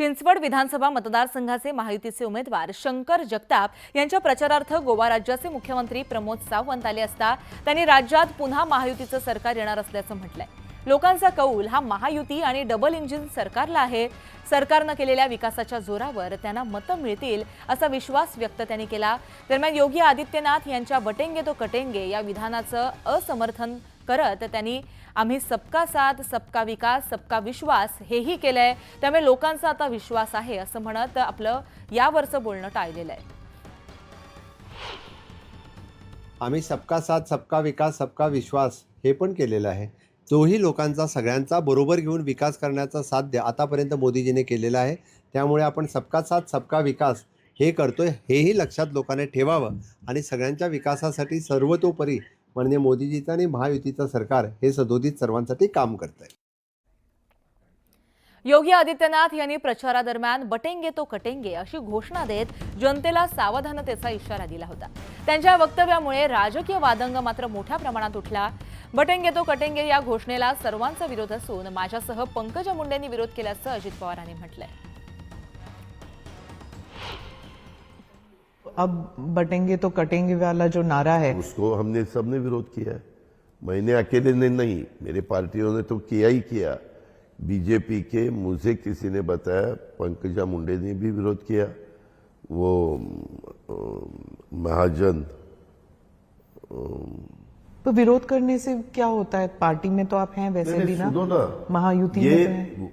चिंचवड विधानसभा मतदारसंघाचे महायुतीचे उमेदवार शंकर जगताप यांच्या प्रचारार्थ गोवा राज्याचे मुख्यमंत्री प्रमोद सावंत आले असता त्यांनी राज्यात पुन्हा महायुतीचं सरकार येणार असल्याचं म्हटलंय. लोकांचा कौल हा महायुती आणि डबल इंजिन सरकारला आहे. सरकारनं केलेल्या विकासाच्या जोरावर त्यांना मतं मिळतील असा विश्वास व्यक्त त्यांनी केला. दरम्यान योगी आदित्यनाथ यांच्या बटेंगे तो कटेंगे या विधानाचं असमर्थन करत त्यांनी आम्ही सबका साथ सबका विकास सबका विश्वास हेही केलं आहे त्यामुळे लोकांचा आता विश्वास आहे असं म्हणत आपलं यावरचं बोलणं टाळलेलं आहे. आम्ही सबका साथ सबका विकास सबका विश्वास हे पण केलेलं आहे. तोही लोकांचा सगळ्यांचा बरोबर घेऊन विकास करण्याचा साध्य आतापर्यंत मोदीजीने केलेला आहे. त्यामुळे आपण सबका साथ सबका विकास हे करतोय हेही लक्षात लोकांनी ठेवावं आणि सगळ्यांच्या विकासासाठी सर्वतोपरी म्हणजे मोदीजीचं आणि महायुतीचं सरकार हे सदोदित सर्वांसाठी काम करत आहे योगी आदित्यनाथ यांनी प्रचारादरम्यान बटेंगे तो कटेंगे अशी घोषणा देत जनतेला सावधानतेचा इशारा दिला होता. त्यांच्या वक्तव्यामुळे राजकीय वादंग मात्र मोठ्या प्रमाणात उठला. बटेंगे तो कटेंगे या घोषणेला सर्वांचा विरोध असून माझ्यासह पंकजा मुंडेंनी विरोध केल्याचं अजित पवारांनी म्हटलंय. अब बटेंगे तो कटेंगे वाला जो नारा है। उसको हमने सबने विरोध किया है। मैंने अकेले ने नहीं मेरे पार्टियों ने तो किया ही किया। बीजेपी के मुझे किसी ने बताया पंकजा मुंडे ने भी विरोध किया। वो महाजन तो विरोध करने से क्या होता है? पार्टी में तो आप हैं वैसे भी ना? ना। महायुति ये तो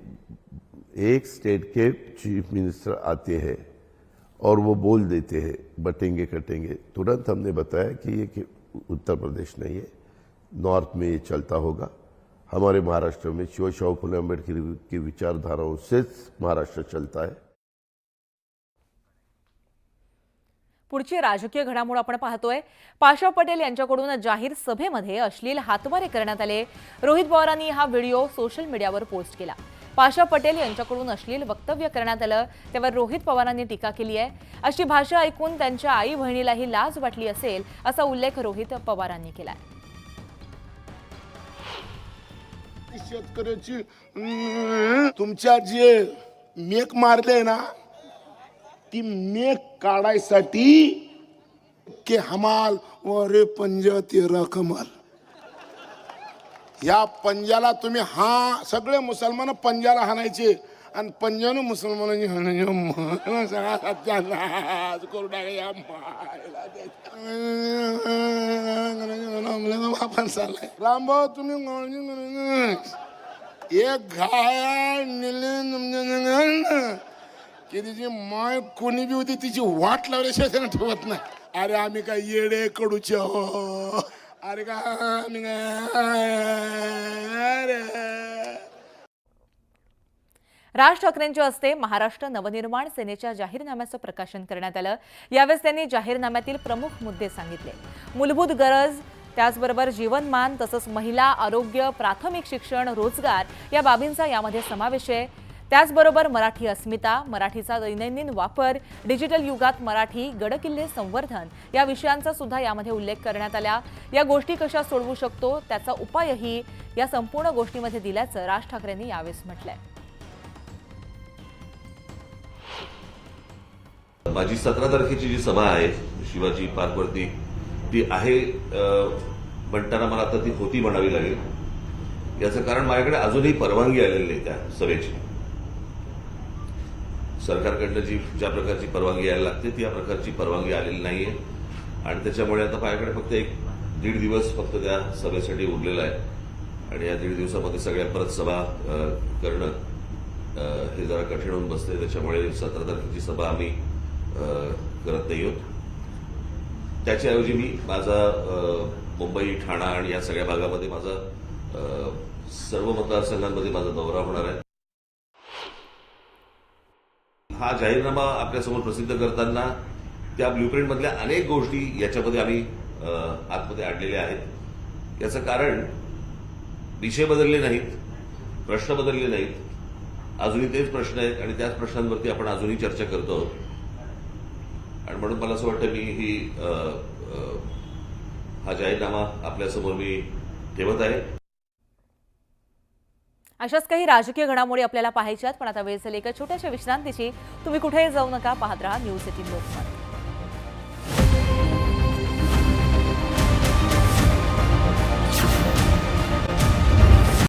एक स्टेट के चीफ मिनिस्टर आते हैं। और वो बोल देते हैं बटेंगे कटेंगे। तुरंत हमने बताया कि ये कि उत्तर प्रदेश नहीं है नॉर्थ में ये चलता होगा। हमारे महाराष्ट्र में शिवशाहू फुले अम्बेडकर की विचारधाराओं से महाराष्ट्र चलता है। पुढची राजकीय घडामोड आपण पाहतोय. पाशा पटेल यांच्याकडून जाहीर सभेमध्ये अश्लील हातवारे करण्यात आले. रोहित पवारांनी हा व्हिडिओ सोशल मीडियावर पोस्ट केला. पाशा पटेल यांच्याकडून अश्लील वक्तव्य करण्यात आलं. त्यावर रोहित पवारांनी टीका केली आहे. अशी भाषा ऐकून त्यांच्या आई बहिणीलाही लाज वाटली असेल असा उल्लेख रोहित पवारांनी केला शेतकऱ्याची तुमच्या जे मेक मारले ना ती मेक काढायसाठी के हमाल रे पंजा तेरा कमाल. या पंजाला तुम्ही हा सगळे मुसलमान पंजाला हाणायचे. आणि पंजानं मुसलमानांनी हाणायचे. सगळा सत्यानाश करू टाका या चाललाय रामभाऊ तुम्ही एक घाया निले की तिची माय कोणी बी होती तिची वाट लावल्याशिवाय त्यानं ठेवत नाही. अरे आम्ही काय येडे कडूचे हो राज ठाकरेंच्या हस्ते महाराष्ट्र नवनिर्माण सेनेच्या जाहीरनाम्याचं प्रकाशन करण्यात आलं. यावेळेस त्यांनी जाहीरनाम्यातील प्रमुख मुद्दे सांगितले. मूलभूत गरज त्याचबरोबर जीवनमान तसंच महिला आरोग्य प्राथमिक शिक्षण रोजगार या बाबींचा यामध्ये समावेश आहे. त्याचबरोबर मराठी अस्मिता मराठीचा दैनंदिन वापर डिजिटल युगात मराठी गडकिल्ले संवर्धन या विषयांचा सुद्धा यामध्ये उल्लेख करण्यात आला. या गोष्टी कशा सोडवू शकतो त्याचा उपायही या संपूर्ण गोष्टीमध्ये दिल्याचं राज ठाकरेंनी यावेळेस म्हटलंय. माझी सतरा तारखेची जी सभा आहे शिवाजी पार्कवरती ती आहे म्हणताना मला आता ती होती म्हणावी लागेल. याचं कारण माझ्याकडे अजूनही परवानगी आलेली नाही त्या सभेची. सरकारकडनं जी ज्या प्रकारची परवानगी यायला लागते ती या प्रकारची परवानगी आलेली नाहीये. आणि त्याच्यामुळे आता माझ्याकडे फक्त एक दीड दिवस फक्त त्या सभेसाठी उरलेला आहे. आणि या दीड दिवसामध्ये सगळ्या परत सभा करणं हे जरा कठीण होऊन बसते. त्याच्यामुळे सतरा तारखेची सभा आम्ही करत नाही आहोत. त्याच्याऐवजी मी माझा मुंबई ठाणा आणि या सगळ्या भागामध्ये माझा सर्व मतदारसंघांमध्ये माझा दौरा होणार आहे. हा जाहीरनामा आपल्यासमोर प्रसिद्ध करताना त्या ब्ल्यूप्रिंटमधल्या अनेक गोष्टी याच्यामध्ये आम्ही आतमध्ये आणलेल्या आहेत. याचं कारण विषय बदलले नाहीत प्रश्न बदलले नाहीत. अजूनही तेच प्रश्न आहेत आणि त्याच प्रश्नांवरती आपण अजूनही चर्चा करतो आहोत. आणि म्हणून मला असं वाटतं मी ही हा जाहीरनामा आपल्यासमोर मी ठेवत आहे. अशाच काही राजकीय घडामोडी आपल्याला पाहायच्यात पण आता वेळ झाली एका छोट्याशा विश्रांतीची. तुम्ही कुठेही जाऊ नका पाहत राहा न्यूज एटीन लोकमत.